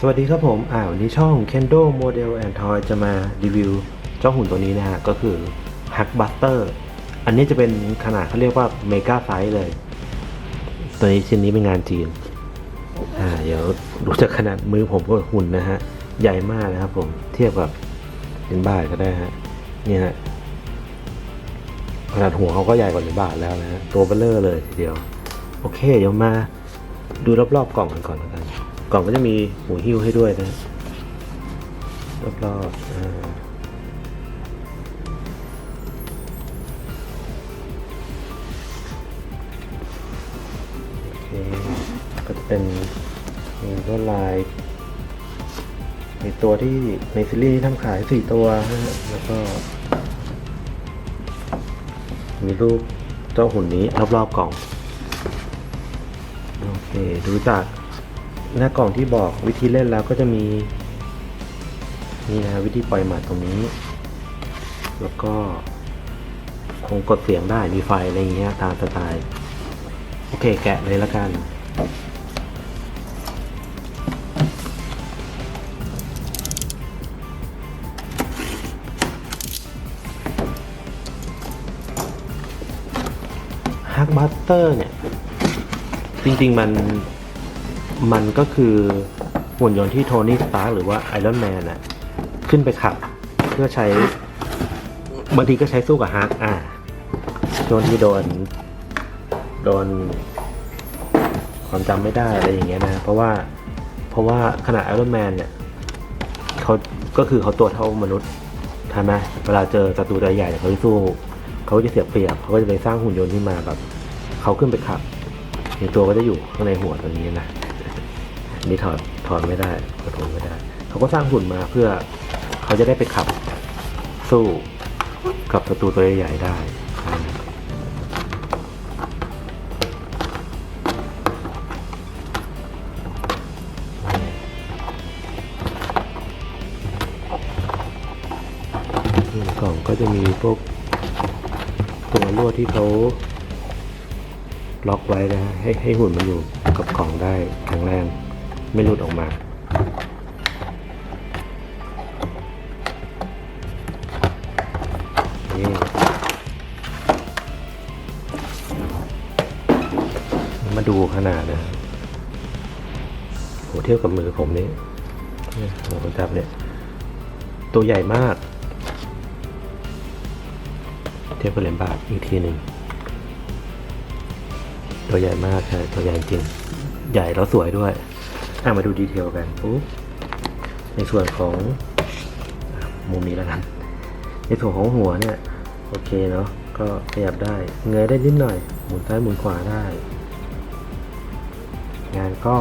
สวัสดีครับผมอ่าวันนี้ช่อง Kendo Model and Toy จะมารีวิวเจ้าหุ่นตัวนี้นะฮะ ก็คือ Hack Buster อันนี้จะเป็นขนาดเขาเรียกว่า Mega Size เลย ตัวนี้ชิ้นนี้เป็นงานจีน อ่า เดี๋ยวดูจากขนาดมือผมก็หุ่นนะฮะ ใหญ่มากนะครับผม เทียบกับเป็นบาทก็ได้ฮะ นี่ฮะ ขนาดหัวเขาก็ใหญ่กว่าเหรียญบาทแล้วนะฮะ ตัวเบลเลอร์เลยทีเดียว โอเค เดี๋ยวมาดูรอบๆกล่องกันก่อนแล้วกัน กล่องก็จะมีหูหิ้วให้ด้วยนะรอบๆอ่าโอเคก็จะเป็นมีลวดลายมีตัวที่ในซีรีส์ทำขายสี่ตัวนะฮะแล้วก็ มีรูปเจ้าหุ่นนี้รอบๆกล่อง โอเค ดูจาก หน้ากล่องที่บอกวิธีเล่นแล้วก็จะมีนี่นะวิธีปล่อยหมัดตรงนี้ แล้วก็คงกดเสียงได้มีไฟอะไรอย่างเงี้ยตามสไตล์ โอเคแกะเลยละกันฮักบัตเตอร์เนี่ย จริง ๆ มัน มันก็คือหุ่นยนต์ที่โทนี่สตาร์หรือว่าไอรอนแมนน่ะขึ้นไปขับ เพื่อใช้บางทีก็ใช้สู้กับฮักอ่าช่วงที่โดน โดน ความจำไม่ได้อะไรอย่างเงี้ยนะ เพราะว่าเพราะว่าขนาดไอรอนแมนเนี่ยเขาก็คือเขาตัวเท่ามนุษย์ใช่ไหมเวลาเจอศัตรูตัวใหญ่เขาจะสู้เขาจะเสียเปรียบเขาก็จะไปสร้างหุ่นยนต์ที่มาแบบเขาขึ้นไปขับในตัวก็จะอยู่ข้างในหัวตัวนี้นะ นี่ถอดถอดไม่ได้ก็ถอดไม่ได้ เขาก็สร้างหุ่นมาเพื่อเขาจะได้ไปขับสู้กับศัตรูตัวใหญ่ได้กล่องก็จะมีพวกตัวลวดที่เขาล็อกไว้นะฮะให้ให้หุ่นมันอยู่กับกล่องได้แข็งแรง ไม่หลุดออกมามาดูขนาดนะโหเทียบกับมือผมนี่เนี่ยผมจับเนี่ย ตัวใหญ่มาก เทียบกับเหรียญบาทอีกทีหนึ่ง ตัวใหญ่มากใช่ตัวใหญ่จริง ใหญ่แล้วสวยด้วย อะมาดูดีเทลกันปุ๊บในส่วนของมุมนี้แล้วกัน ในส่วนของหัวเนี่ยโอเคเนาะก็ขยับได้ เงยได้นิดหน่อย หมุนซ้ายหมุนขวาได้ งานก็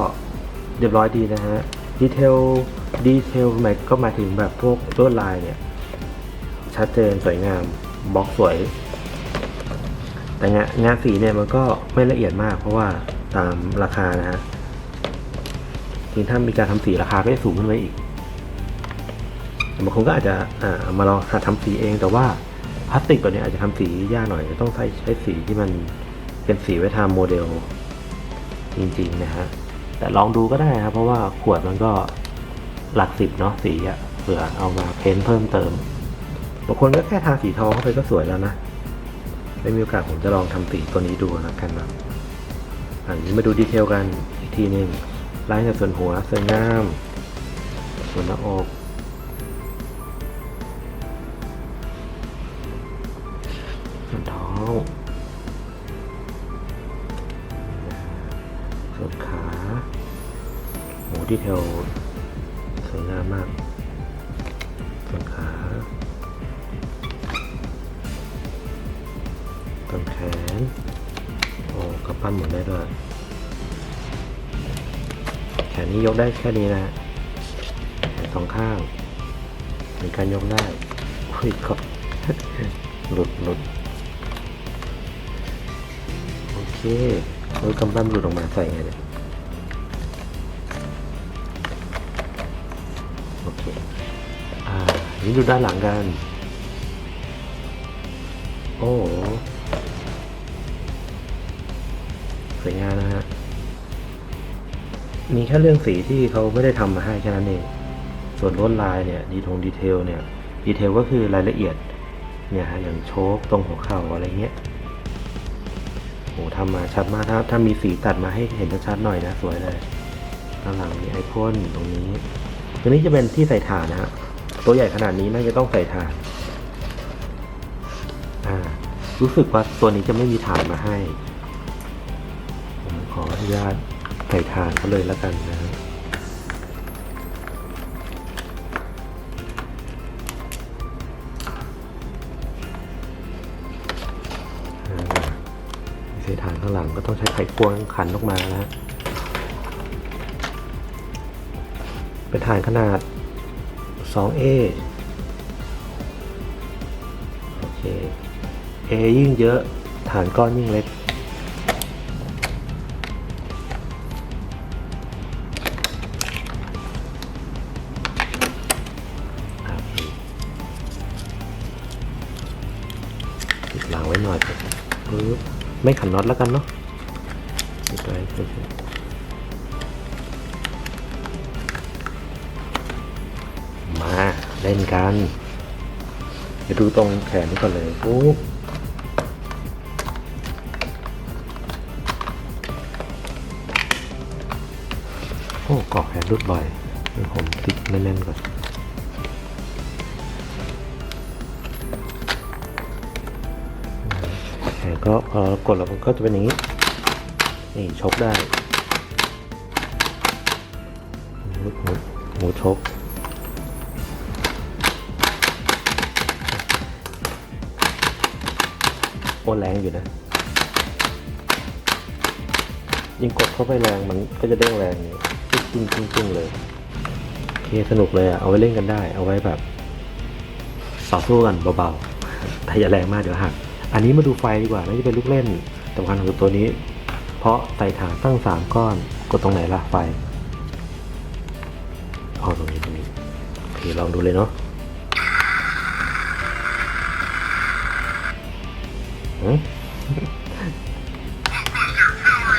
เรียบร้อยดีนะฮะ ดีเทล ดีเทลหมายก็มาถึงแบบพวกลวดลายเนี่ย ชัดเจนสวยงาม บล็อกสวย แต่งานงานสีเนี่ยมันก็ไม่ละเอียดมากเพราะว่าตามราคานะฮะ จริงถ้ามีการทำสีราคาก็จะสูงขึ้นไปอีกบางคนก็อาจจะอ่ามาลองหัดทำสีเอง แต่ว่าพลาสติกตัวนี้อาจจะทำสียากหน่อยจะต้องใช้ใช้สีที่มันเป็นสีไว้ทำโมเดล จริงๆนะฮะแต่ลองดูก็ได้ครับ เพราะว่าขวดมันก็หลักสิบเนาะสีอะเผื่อเอามาเพ้นเพิ่มเติมบางคนก็แค่ทาสีทองเข้าไปก็สวยแล้วนะได้มีโอกาสผมจะลองทำสีตัวนี้ดูแล้วกันนะอันนี้มาดูดีเทลกันอีกทีนึ่ง ไล่จากส่วนหัวสวยงาม ส่วนหน้าอกส่วนท้องส่วนขาโหดีเทลสวยงามมาก ส่วนขาต้นแขนโอ้กระปั้นหมุนได้ด้วย แขนนี้ยกได้แค่นี้นะฮะสองข้างเป็นการยกได้อุ้ยก็หลุดหลุดโอเคโอ้ยกำปั้นหลุดออกมาใส่ไงเนี่ยโอเคอ่านี่ดูด้านหลังกัน โอ้สวยงามนะฮะ มีแค่เรื่องสีที่เขาไม่ได้ทำมาให้แค่นั้นเอง ส่วนลวดลายเนี่ยดีทงดีเทลเนี่ยดีเทลก็คือรายละเอียดเนี่ยฮะอย่างโชคตรงหัวเข่าอะไรเงี้ยโหทำมาชัดมากถ้าถ้ามีสีตัดมาให้เห็นชัดๆหน่อยนะสวยเลยข้างหลังมีไอพ่นตรงนี้ตัวนี้จะเป็นที่ใส่ถ่านนะฮะตัวใหญ่ขนาดนี้น่าจะต้องใส่ถ่านอ่ารู้สึกว่าตัวนี้จะไม่มีถ่านมาให้ ผมขออนุญาต ส่ถ่านเขาเลยแล้วกันนะฮะอ่าเศษฐานข้างหลังก็ต้องใช้ไขควงขันออกมานะฮะเป็นฐานขนาด 2A โอเค A ยิ่งเยอะฐานก้อนยิ่งเล็ก ติดหลังไว้หน่อยปึ๊บไม่ขันน็อตแล้วกันเนาะติดไว้มาเล่นกันไปดูตรงแขนนี้ก่อนเลยปุ๊บโอ้กอกแขนรุดบ่อยผมติดแน่นๆก่อน ก็พอกดแล้วมันก็จะเป็นอย่างนี้ นี่ชกได้หมูหมูหมูชกโอ้แรงอยู่นะ ยิ่งกดเข้าไปแรงมันก็จะเด้งแรงนี่จริงจริงจริงๆเลยโอเคสนุกเลยอะเอาไว้เล่นกันได้ เอาไว้แบบต่อสู้กันเบาๆแต่อย่าแรงมากเดี๋ยวหัก อันนี้มาดูไฟดีกว่าน่าจะเป็นลูกเล่นสำคัญคือตัวนี้ เพราะใส่ฐานตั้งสามก้อน กดตรงไหนล่ะไฟอ๋อตรงนี้ตรงนี้โอเคลองดูเลยเนาะ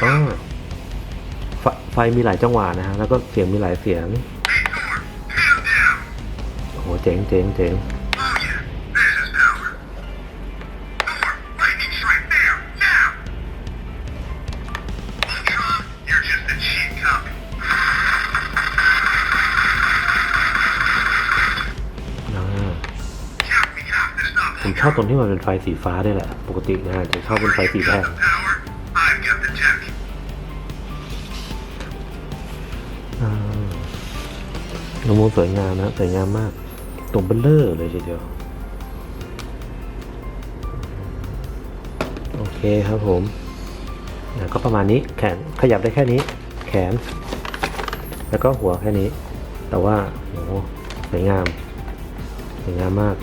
อ๋อไฟไฟมีหลายจังหวะนะฮะ แล้วก็เสียงมีหลายเสียง โอ้โห เจ๋งเจ๋งเจ๋ง ผมชอบตรงที่มันเป็นไฟสีฟ้าด้วยแหละ ปกตินะฮะจะชอบเป็นไฟสีแดง power. I've got the tech. อ่าละมุนสวยงามนะสวยงามมาก ตรงเบลเลอร์เลยทีเดียว โอเคครับผมก็ประมาณนี้แขนขยับได้แค่นี้ แขน แล้วก็หัวแค่นี้ แต่ว่าโอ้สวยงามสวยงามมาก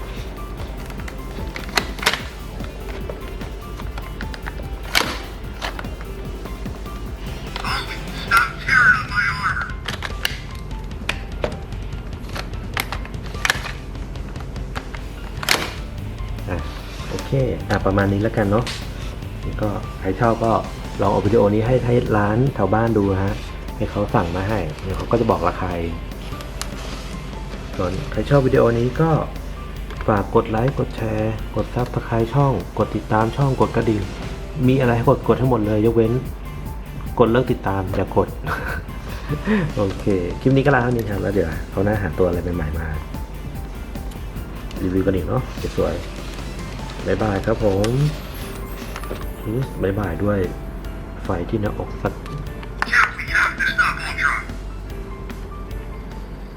เคอะประมาณนี้แล้วกันเนาะนี่ก็ใครชอบก็ลองเอาวิดีโอนี้ให้ให้ร้านแถวบ้านดูฮะ ให้เขาสั่งมาให้เดี๋ยวเขาก็จะบอกราคาเองส่วนใครชอบวิดีโอนี้ก็ฝากกดไลค์กดแชร์ กดซับสไครต์ช่อง กดติดตามช่องกดกระดิ่งมีอะไรให้กดกดทั้งหมดเลย ยกเว้น กดเลิกติดตามอย่ากด โอเค คลิปนี้ก็ลาเท่านี้ครับแล้วเดี๋ยวเขาหน้าหาตัวอะไรใหม่ๆมา รีวิวกันอีกเนาะสวย บายบายครับผมอืมบายบายด้วยไฟที่หน้าอกสัก